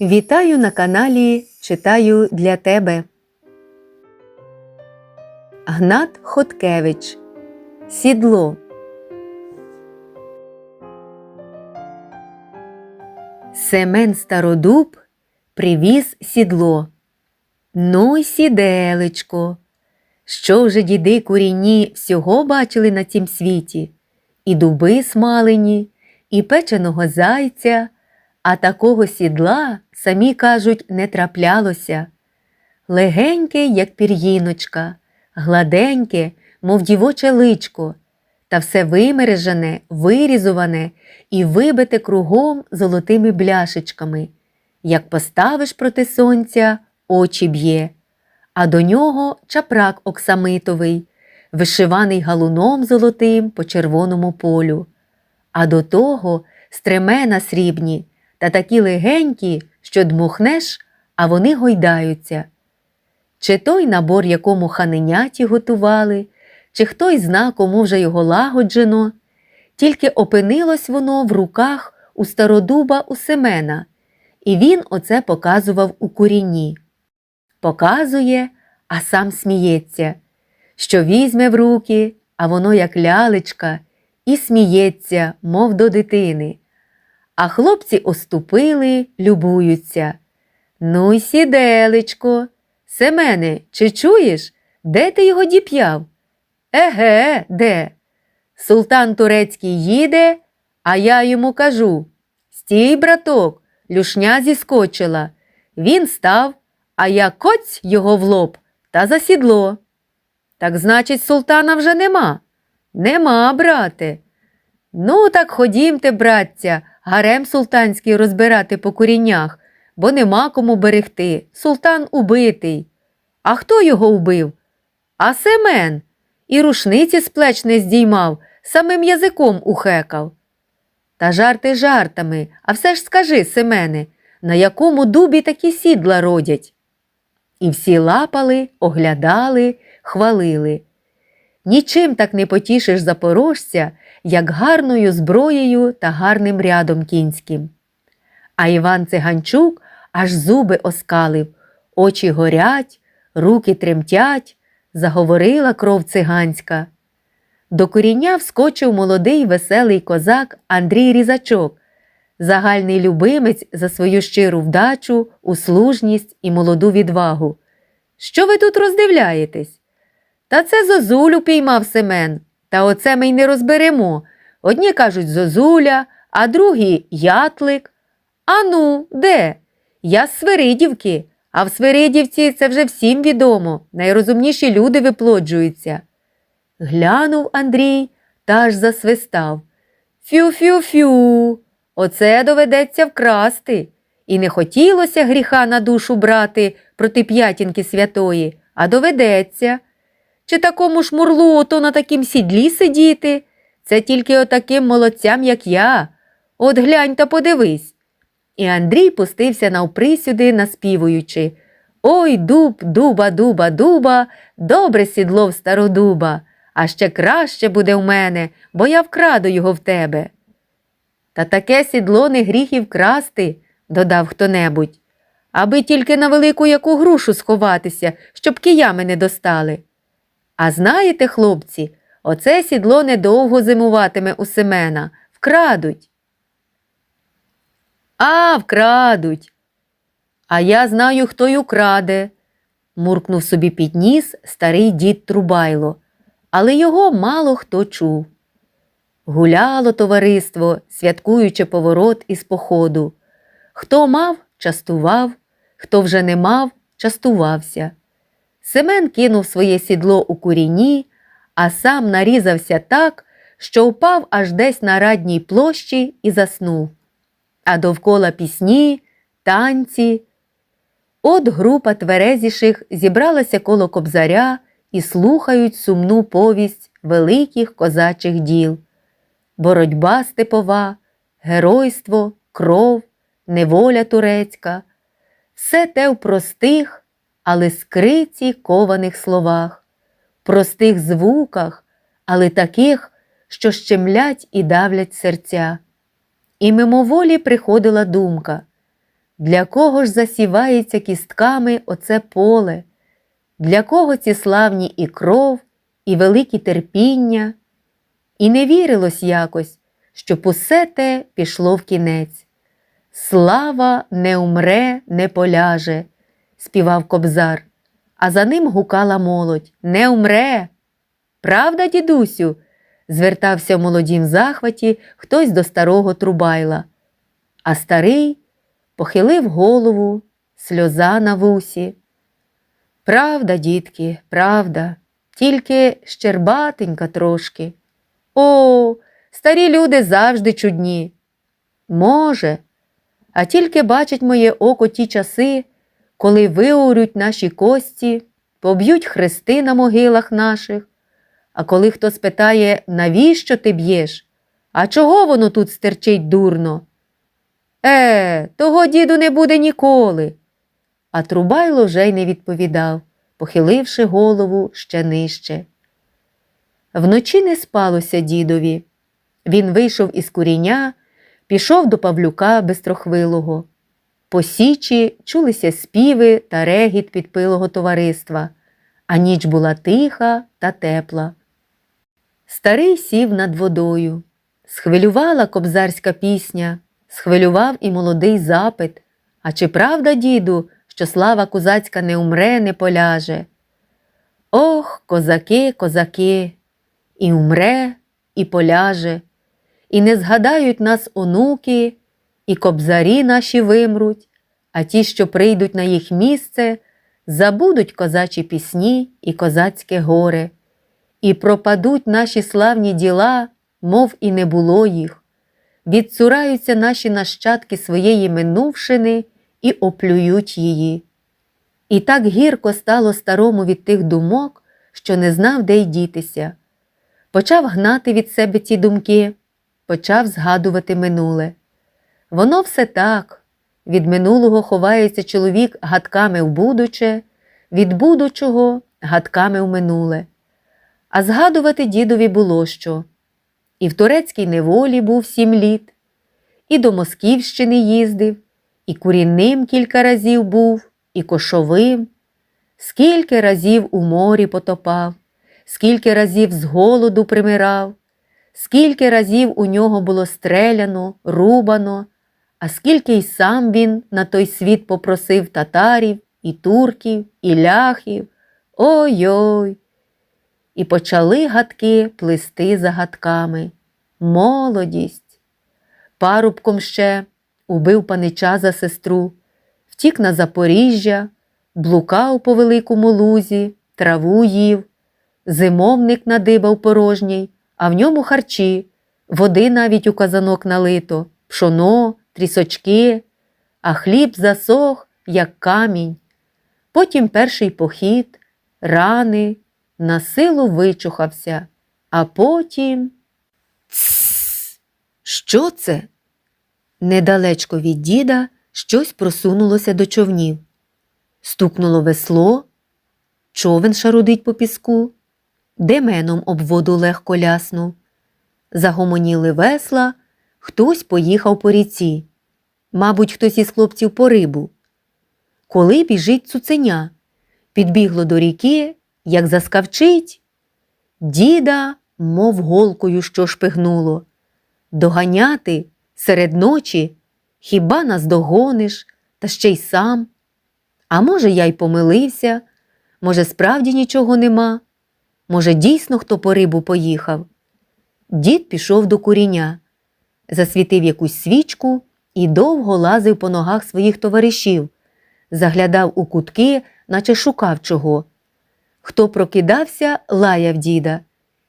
Вітаю на каналі Читаю для тебе. Гнат Хоткевич. Сідло. Семен Стародуб привіз сідло. Ну сіделечко. Що вже діди курінні всього бачили на цім світі? І дуби смалені, і печеного зайця, а такого сідла, самі кажуть, не траплялося. Легеньке, як пір'їночка, гладеньке, мов дівоче личко, та все вимережене, вирізуване і вибите кругом золотими бляшечками. Як поставиш проти сонця, очі б'є, а до нього чапрак оксамитовий, вишиваний галуном золотим по червоному полю, а до того стремена срібні та такі легенькі, що дмухнеш, а вони гойдаються. Чи той набор, якому ханеняті готували, чи хтось зна, кому вже його лагоджено, тільки опинилось воно в руках у стародуба у Семена, і він оце показував у куріні. Показує, а сам сміється, що візьме в руки, а воно як лялечка, і сміється, мов до дитини. А хлопці оступили, любуються. Ну й сіделечко. Семене, чи чуєш, де ти його діп'яв? Еге, де? Султан турецький їде, а я йому кажу Стій, браток, люшня зіскочила. Він став, а я коць його в лоб та за сідло. Так значить, султана вже нема? Нема, брате. Ну, так ходімте, братця, гарем султанський розбирати по коріннях, бо нема кому берегти. Султан убитий. А хто його вбив? А Семен. І рушниці з плеч не здіймав, самим язиком ухекав. Та жарти жартами, а все ж скажи, Семене, на якому дубі такі сідла родять? І всі лапали, оглядали, хвалили. Нічим так не потішиш запорожця, як гарною зброєю та гарним рядом кінським. А Іван Циганчук аж зуби оскалив, очі горять, руки тремтять, заговорила кров циганська. До коріння вскочив молодий веселий козак Андрій Різачок, загальний любимець за свою щиру вдачу, услужність і молоду відвагу. Що ви тут роздивляєтесь? Та це зозулю піймав Семен, та оце ми й не розберемо. Одні кажуть зозуля, а другі ятлик. Ану, де? Я з Свиридівки, а в Свиридівці це вже всім відомо. Найрозумніші люди виплоджуються. Глянув Андрій та аж засвистав. Фю-фю-фю, оце доведеться вкрасти. І не хотілося гріха на душу брати проти п'ятінки святої, а доведеться. Чи такому ж мурлу ото на такім сідлі сидіти? Це тільки отаким молодцям, як я. От глянь та подивись. І Андрій пустився навприсюди, наспівуючи Ой, дуб, дуба, дуба, дуба, добре сідло в стародуба, а ще краще буде в мене, бо я вкраду його в тебе. Та таке сідло не гріх і вкрасти, додав хто небудь, аби тільки на велику яку грушу сховатися, щоб киями не достали. А знаєте, хлопці, оце сідло недовго зимуватиме у Семена, вкрадуть. А, вкрадуть. А я знаю, хто й украде, муркнув собі під ніс старий дід Трубайло, але його мало хто чув. Гуляло товариство, святкуючи поворот із походу. Хто мав, частував, хто вже не мав, частувався. Семен кинув своє сідло у куріні, а сам нарізався так, що впав аж десь на радній площі і заснув. А довкола пісні, танці. От група тверезіших зібралася коло кобзаря і слухають сумну повість великих козачих діл. Боротьба степова, геройство, кров, неволя турецька, все те в простих, але скриті кованих словах, простих звуках, але таких, що щемлять і давлять серця. І мимоволі приходила думка Для кого ж засівається кістками оце поле? Для кого ці славні і кров, і великі терпіння? І не вірилось якось, щоб усе те пішло в кінець. Слава не умре, не поляже, співав кобзар, а за ним гукала молодь Не умре. Правда, дідусю? звертався в молодім захваті хтось до старого Трубайла. А старий похилив голову, сльоза на вусі. Правда, дітки, правда, тільки щербатенька трошки. О, старі люди завжди чудні. Може, а тільки бачить моє око ті часи, коли виорють наші кості, поб'ють хрести на могилах наших. А коли хто спитає, навіщо ти б'єш? А чого воно тут стерчить дурно? Е, того діду не буде ніколи. А Трубайло вже й не відповідав, похиливши голову ще нижче. Вночі не спалося дідові. Він вийшов із куріння, пішов до Павлюка Бестрохвилого. По січі чулися співи та регіт підпилого товариства, а ніч була тиха та тепла. Старий сів над водою. Схвилювала кобзарська пісня, схвилював і молодий запит. А чи правда, діду, що слава козацька не умре, не поляже? Ох, козаки, козаки, і умре, і поляже, і не згадають нас онуки, і кобзарі наші вимруть, а ті, що прийдуть на їх місце, забудуть козачі пісні і козацьке горе, і пропадуть наші славні діла, мов і не було їх. Відцураються наші нащадки своєї минувшини і оплюють її. І так гірко стало старому від тих думок, що не знав, де й дітися. Почав гнати від себе ті думки, почав згадувати минуле. Воно все так. Від минулого ховається чоловік гадками в будуче, від будучого гадками в минуле. А згадувати дідові було що. І в турецькій неволі був сім літ, і до Москівщини їздив, і курінним кілька разів був, і кошовим, скільки разів у морі потопав, скільки разів з голоду примирав, скільки разів у нього було стреляно, рубано, а скільки й сам він на той світ попросив татарів, і турків, і ляхів. Ой-ой! І почали гадки плисти за гадками. Молодість. Парубком ще убив панича за сестру, втік на Запоріжжя, блукав по великому лузі, траву їв, зимовник надибав порожній, а в ньому харчі, води навіть у казанок налито, пшоно, трісочки, а хліб засох, як камінь. Потім перший похід, рани, на силу вичухався, а потім. Тссс! Що це? Недалечко від діда щось просунулося до човнів. Стукнуло весло, човен шарудить по піску, деменом об воду легко ляснув. Загомоніли весла, хтось поїхав по ріці. Мабуть, хтось із хлопців по рибу. Коли біжить цуценя, підбігло до ріки, як заскавчить. Діда, мов голкою, що шпигнуло. Доганяти серед ночі хіба нас догониш, та ще й сам. А може, я й помилився, може, справді нічого нема, може, дійсно хто по рибу поїхав. Дід пішов до куріння, засвітив якусь свічку і довго лазив по ногах своїх товаришів, заглядав у кутки, наче шукав чого. Хто прокидався, лаяв діда.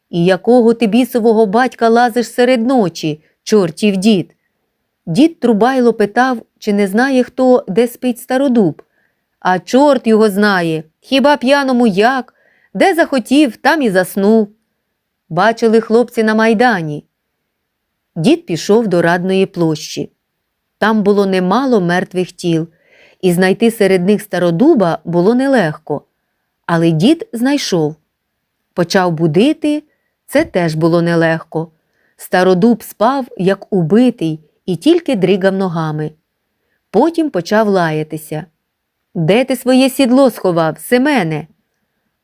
І якого ти бісового батька лазиш серед ночі, чортів дід? Дід Трубайло питав, чи не знає хто, де спить стародуб. А чорт його знає, хіба п'яному як, де захотів, там і заснув. Бачили хлопці на майдані. Дід пішов до радної площі. Там було немало мертвих тіл, і знайти серед них стародуба було нелегко. Але дід знайшов. Почав будити, це теж було нелегко. Стародуб спав, як убитий, і тільки дригав ногами. Потім почав лаятися. Де ти своє сідло сховав, Семене?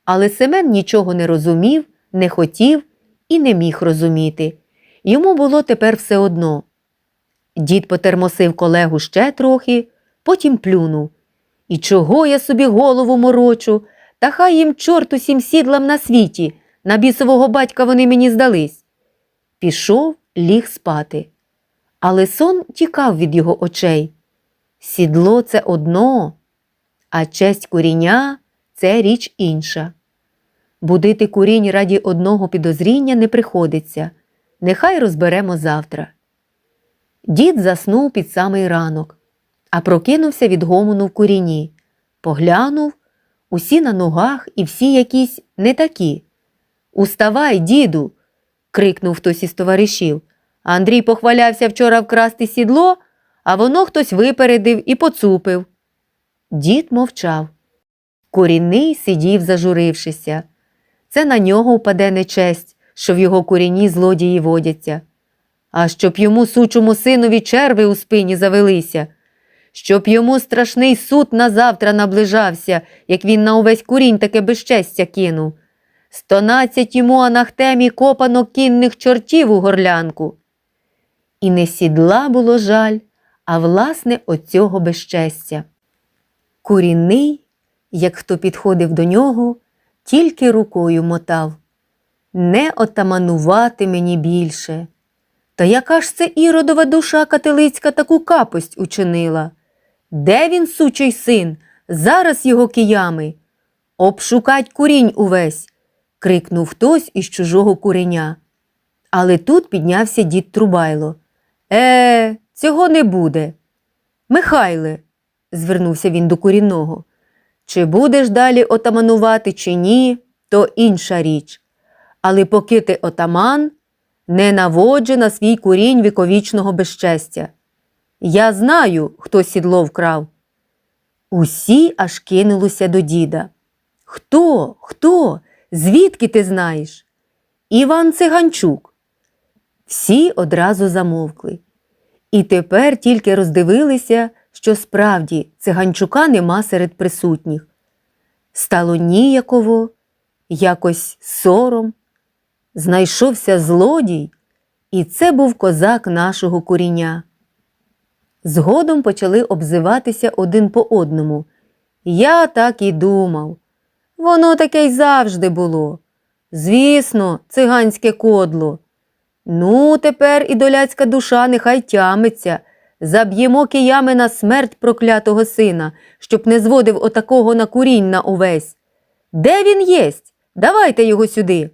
Але Семен нічого не розумів, не хотів і не міг розуміти. Йому було тепер все одно. Дід потермосив колегу ще трохи, потім плюнув. І чого я собі голову морочу? Та хай їм чорт усім сідлам на світі, на бісового батька вони мені здались. Пішов, ліг спати. Але сон тікав від його очей. Сідло це одно, а честь куріння це річ інша. Будити курінь раді одного підозріння не приходиться. Нехай розберемо завтра. Дід заснув під самий ранок, а прокинувся від гомону в куріні. Поглянув, усі на ногах і всі якісь не такі. Уставай, діду. крикнув хтось із товаришів. Андрій похвалявся вчора вкрасти сідло, а воно хтось випередив і поцупив. Дід мовчав. Курінний сидів, зажурившися. Це на нього впаде нечесть, що в його куріні злодії водяться. А щоб йому сучому синові черви у спині завелися, щоб йому страшний суд на завтра наближався, як він на увесь курінь таке безчестя кинув. Стонадцять йому анахтемі копано кінних чортів у горлянку. І не сідла було жаль, а власне оцього безчестя. Курінний, як хто підходив до нього, тільки рукою мотав. Не отаманувати мені більше. Та яка ж це іродова душа католицька таку капость учинила? Де він, сучий син? Зараз його киями. Обшукать курінь увесь. крикнув хтось із чужого куреня. Але тут піднявся дід Трубайло. Е, цього не буде. Михайле, звернувся він до курінного. Чи будеш далі отаманувати, чи ні, то інша річ. Але поки ти отаман, не наводжи на свій курінь віковічного безчестя. Я знаю, хто сідло вкрав. Усі аж кинулися до діда. Хто? Хто? Звідки ти знаєш? Іван Циганчук. Всі одразу замовкли. І тепер тільки роздивилися, що справді циганчука нема серед присутніх. Стало ніяково, якось сором. Знайшовся злодій, і це був козак нашого куріння. Згодом почали обзиватися один по одному. Я так і думав. Воно таке й завжди було. Звісно, циганське кодло. Ну, тепер і доляцька душа нехай тямиться. Заб'ємо киями на смерть проклятого сина, щоб не зводив отакого на курінь на увесь. Де він єсть? Давайте його сюди.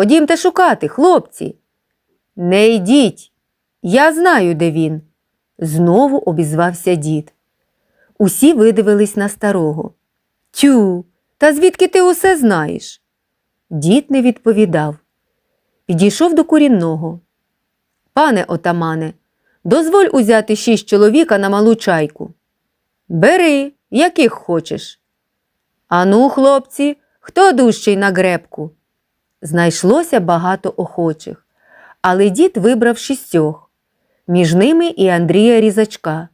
Ходімте шукати, хлопці. Не йдіть. Я знаю, де він. Знову обізвався дід. Усі видивились на старого. Тю, та звідки ти усе знаєш? Дід не відповідав. Підійшов до курінного. Пане отамане, дозволь узяти шість чоловіка на малу чайку. Бери, яких хочеш. Ану, хлопці, хто дужчий на гребку? Знайшлося багато охочих, але дід вибрав шістьох, між ними і Андрія Різачка.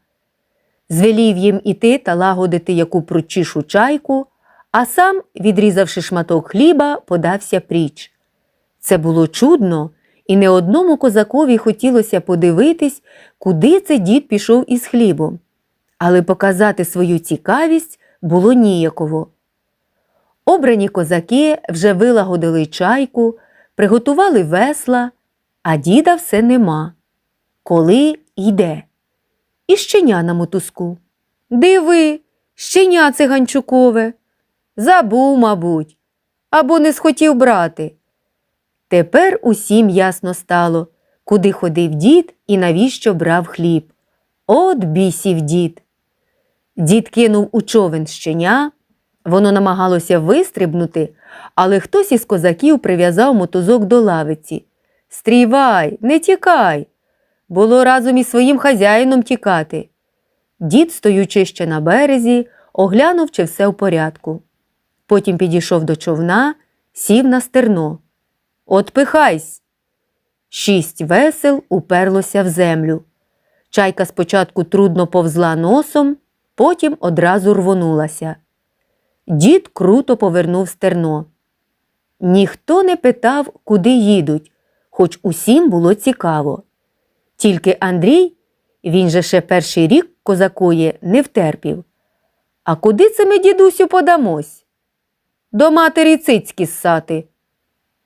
Звелів їм іти та лагодити яку прочішу чайку, а сам, відрізавши шматок хліба, подався пріч. Це було чудно, і не одному козакові хотілося подивитись, куди це дід пішов із хлібом. Але показати свою цікавість було ніяково. Обрані козаки вже вилагодили чайку, приготували весла, а діда все нема. Коли йде. І щеня на мотузку. Диви, щеня циганчукове. Забув, мабуть, або не схотів брати. Тепер усім ясно стало, куди ходив дід і навіщо брав хліб. От бісів дід. Дід кинув у човен щеня, воно намагалося вистрибнути, але хтось із козаків прив'язав мотузок до лавиці. Стрівай, не тікай. Було разом із своїм хазяїном тікати. Дід, стоючи ще на березі, оглянув, чи все в порядку. Потім підійшов до човна, сів на стерно. Отпихайсь. Шість весел уперлося в землю. Чайка спочатку трудно повзла носом, потім одразу рвонулася. Дід круто повернув стерно. Ніхто не питав, куди їдуть, хоч усім було цікаво. Тільки Андрій, він же ще перший рік козакує, не втерпів. А куди це ми, дідусю, подамось? До матері цицьки ссати,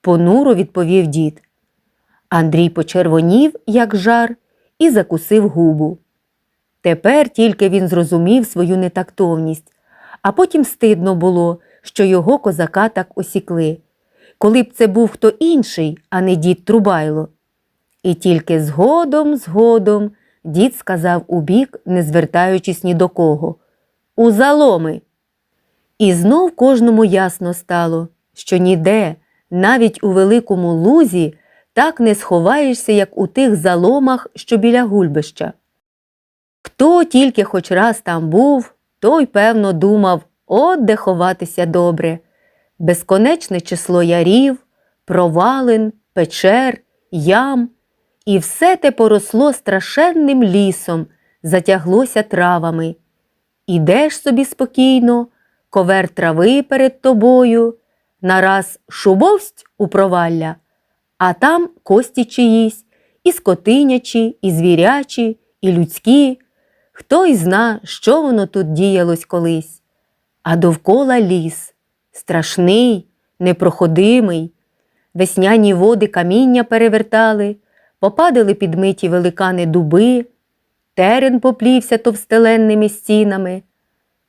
понуро відповів дід. Андрій почервонів, як жар, і закусив губу. Тепер тільки він зрозумів свою нетактовність, а потім стидно було, що його козака так осікли. Коли б це був хто інший, а не дід Трубайло. І тільки згодом, згодом дід сказав убік, не звертаючись ні до кого. У заломи. І знов кожному ясно стало, що ніде, навіть у великому лузі, так не сховаєшся, як у тих заломах, що біля гульбища. Хто тільки хоч раз там був, той, певно, думав, от де ховатися добре. Безконечне число ярів, провалин, печер, ям, і все те поросло страшенним лісом, затяглося травами. Ідеш собі спокійно, ковер трави перед тобою, нараз шубовсть у провалля, а там кості чиїсь, і скотинячі, і звірячі, і людські. Хто й зна, що воно тут діялось колись. А довкола ліс страшний, непроходимий. Весняні води каміння перевертали, попадали підмиті великани дуби, терен поплівся товстеленними стінами.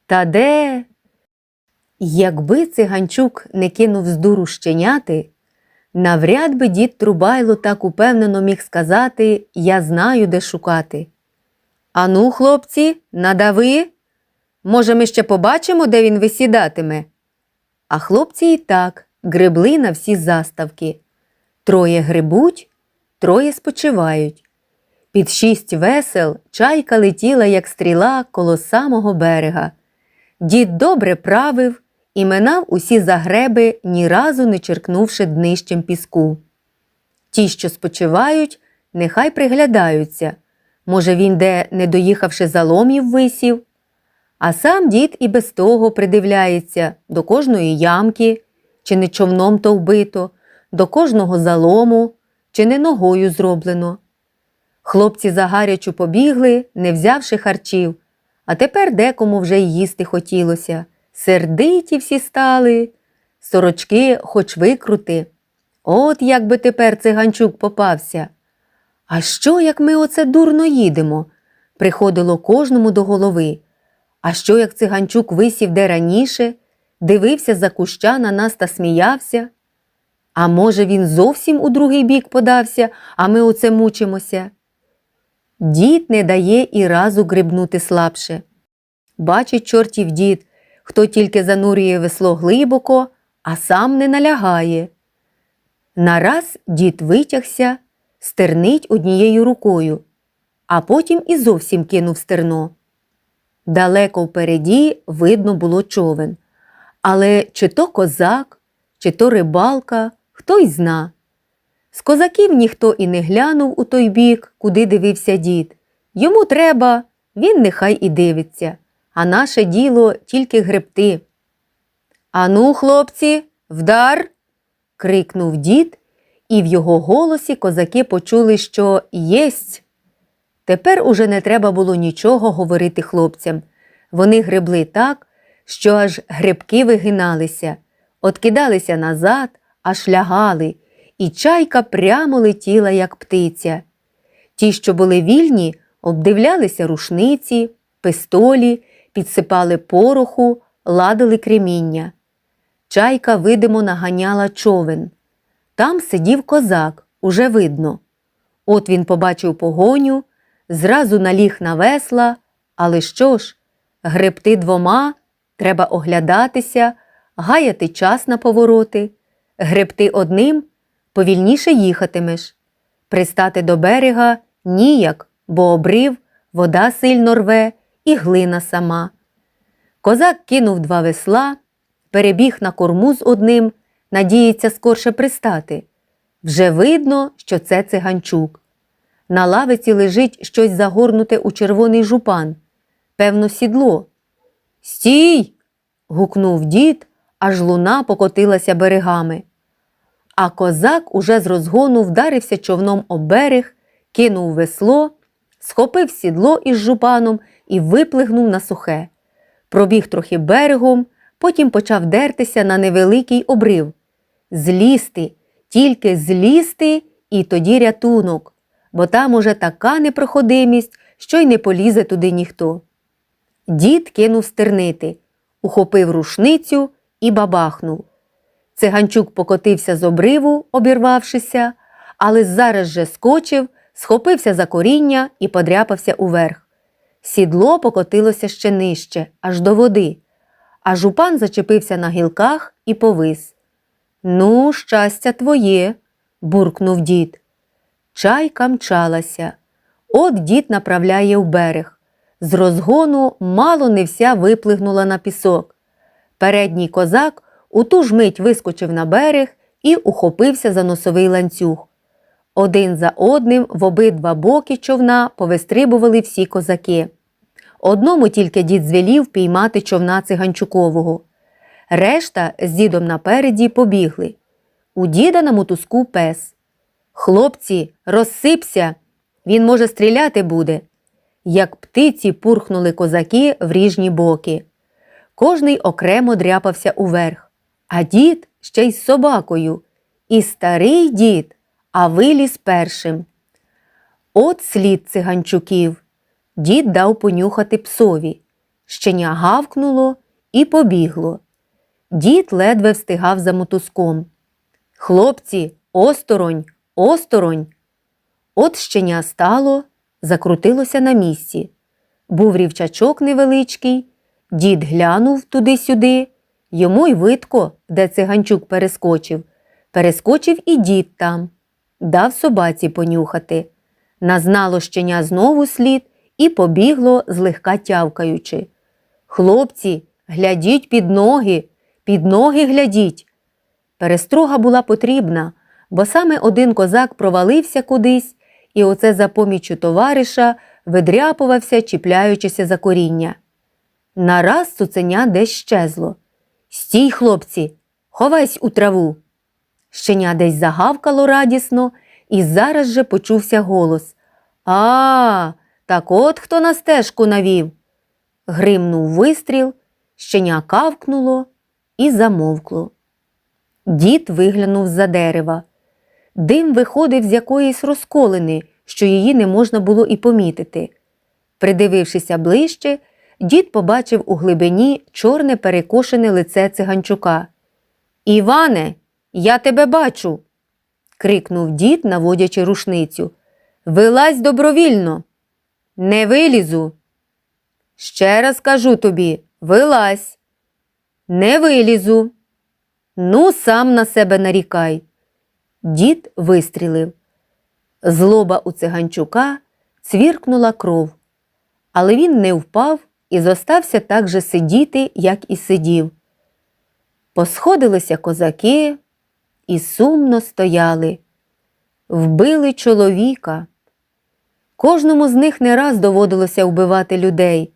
Та де? Якби циганчук не кинув з дуру щеняти, навряд би дід Трубайло так упевнено міг сказати Я знаю, де шукати. Ану, хлопці, надави. Може, ми ще побачимо, де він висідатиме. А хлопці і так гребли на всі заставки. Троє грибуть, троє спочивають. Під шість весел чайка летіла, як стріла, коло самого берега. Дід добре правив і минав усі загреби, ні разу не черкнувши днищем піску. Ті, що спочивають, нехай приглядаються. Може, він де, не доїхавши заломів, висів. А сам дід і без того придивляється до кожної ямки, чи не човном то вбито, до кожного залому, чи не ногою зроблено. Хлопці загарячу побігли, не взявши харчів, а тепер декому вже й їсти хотілося. Сердиті всі стали, сорочки хоч викрути. От як би тепер циганчук попався. А що, як ми оце дурно їдемо? Приходило кожному до голови. А що, як циганчук висів де раніше, дивився за куща на нас та сміявся? А може, він зовсім у другий бік подався, а ми оце мучимося? Дід не дає і разу грибнути слабше. Бачить чортів дід, хто тільки занурює весло глибоко, а сам не налягає. Нараз дід витягся, стернить однією рукою, а потім і зовсім кинув стерно. Далеко впереді видно було човен, але чи то козак, чи то рибалка, хто й зна. З козаків ніхто і не глянув у той бік, куди дивився дід. Йому треба, він нехай і дивиться, а наше діло тільки гребти. Ану, хлопці, вдар. крикнув дід, і в його голосі козаки почули, що єсть. Тепер уже не треба було нічого говорити хлопцям. Вони гребли так, що аж грибки вигиналися, откидалися назад, аж лягали, і чайка прямо летіла, як птиця. Ті, що були вільні, обдивлялися рушниці, пистолі, підсипали пороху, ладили креміння. Чайка, видимо, наганяла човен. Там сидів козак, уже видно. От він побачив погоню, зразу наліг на весла, але що ж, гребти двома, треба оглядатися, гаяти час на повороти, гребти одним повільніше їхатимеш. Пристати до берега ніяк, бо обрив, вода сильно рве і глина сама. Козак кинув два весла, перебіг на корму з одним, надіється скорше пристати. Вже видно, що це циганчук. На лавиці лежить щось загорнуте у червоний жупан, певно, сідло. Стій. гукнув дід, аж луна покотилася берегами. А козак уже з розгону вдарився човном об берег, кинув весло, схопив сідло із жупаном і виплигнув на сухе. Пробіг трохи берегом, потім почав дертися на невеликий обрив. Злізти, тільки злізти і тоді рятунок, бо там уже така непроходимість, що й не полізе туди ніхто. Дід кинув стернити, ухопив рушницю і бабахнув. Циганчук покотився з обриву, обірвавшися, але зараз же скочив, схопився за коріння і подряпався уверх. Сідло покотилося ще нижче, аж до води, а жупан зачепився на гілках і повис. Ну, щастя твоє, буркнув дід. Чайка мчалася. От дід направляє в берег. З розгону мало не вся виплигнула на пісок. Передній козак у ту ж мить вискочив на берег і ухопився за носовий ланцюг. Один за одним в обидва боки човна повистрибували всі козаки. Одному тільки дід звелів піймати човна циганчукового. Решта з дідом напереді побігли. У діда на мотузку пес. Хлопці, розсипся, він, може, стріляти буде. Як птиці пурхнули козаки в ріжні боки. Кожний окремо дряпався уверх, а дід ще й з собакою. І старий дід, а виліз першим. От слід циганчуків. Дід дав понюхати псові. Щеня гавкнуло і побігло. Дід ледве встигав за мотузком. Хлопці, осторонь, осторонь. От щеня стало, закрутилося на місці. Був рівчачок невеличкий, дід глянув туди-сюди, йому й видко, де циганчук перескочив. Перескочив і дід там, дав собаці понюхати. Назнало щеня знову слід і побігло, злегка тявкаючи. Хлопці, глядіть під ноги, під ноги глядіть. Перестрога була потрібна, бо саме один козак провалився кудись, і оце за поміччю товариша видряпувався, чіпляючися за коріння. Нараз цуценя десь щезло. Стій, хлопці, ховайсь у траву. Щеня десь загавкало радісно, і зараз же почувся голос А, так от хто на стежку навів. Гримнув вистріл, щеня кавкнуло і замовкло. Дід виглянув з-за дерева. Дим виходив з якоїсь розколини, що її не можна було і помітити. Придивившися ближче, дід побачив у глибині чорне перекошене лице циганчука. Іване, я тебе бачу. крикнув дід, наводячи рушницю. Вилазь добровільно. Не вилізу. Ще раз кажу тобі вилазь. Не вилізу. Ну, сам на себе нарікай. Дід вистрілив. Злоба у циганчука цвіркнула кров, але він не впав і зостався так же сидіти, як і сидів. Посходилися козаки і сумно стояли, вбили чоловіка. Кожному з них не раз доводилося вбивати людей,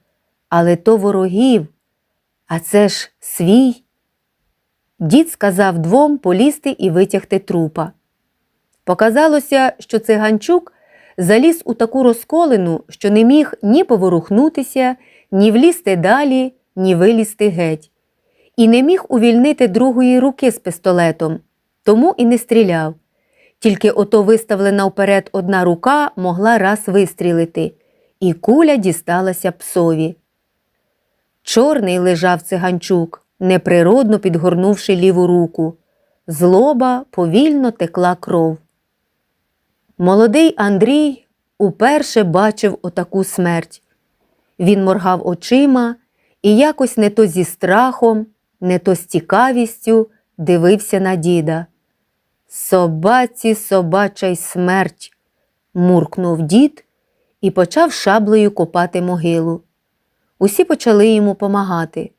але то ворогів, а це ж свій. Дід сказав двом полізти і витягти трупа. Показалося, що циганчук заліз у таку розколину, що не міг ні поворухнутися, ні влізти далі, ні вилізти геть, і не міг увільнити другої руки з пістолетом, тому і не стріляв. Тільки ото виставлена вперед одна рука могла раз вистрілити, і куля дісталася псові. Чорний лежав циганчук, неприродно підгорнувши ліву руку. Злоба повільно текла кров. Молодий Андрій уперше бачив отаку смерть. Він моргав очима і якось не то зі страхом, не то з цікавістю дивився на діда. Собаці, собача й смерть, муркнув дід і почав шаблею копати могилу. Усі почали йому помагати.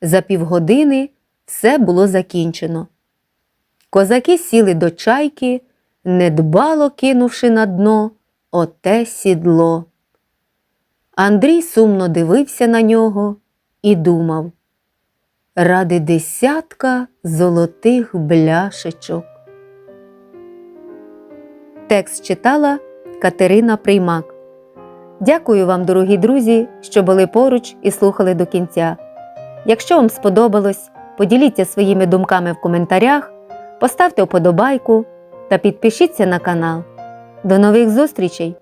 За півгодини все було закінчено. Козаки сіли до чайки, недбало кинувши на дно оте сідло. Андрій сумно дивився на нього і думав ради десятка золотих бляшечок. Текст читала Катерина Приймак. Дякую вам, дорогі друзі, що були поруч і слухали до кінця. Якщо вам сподобалось, поділіться своїми думками в коментарях, поставте вподобайку та підпишіться на канал. До нових зустрічей!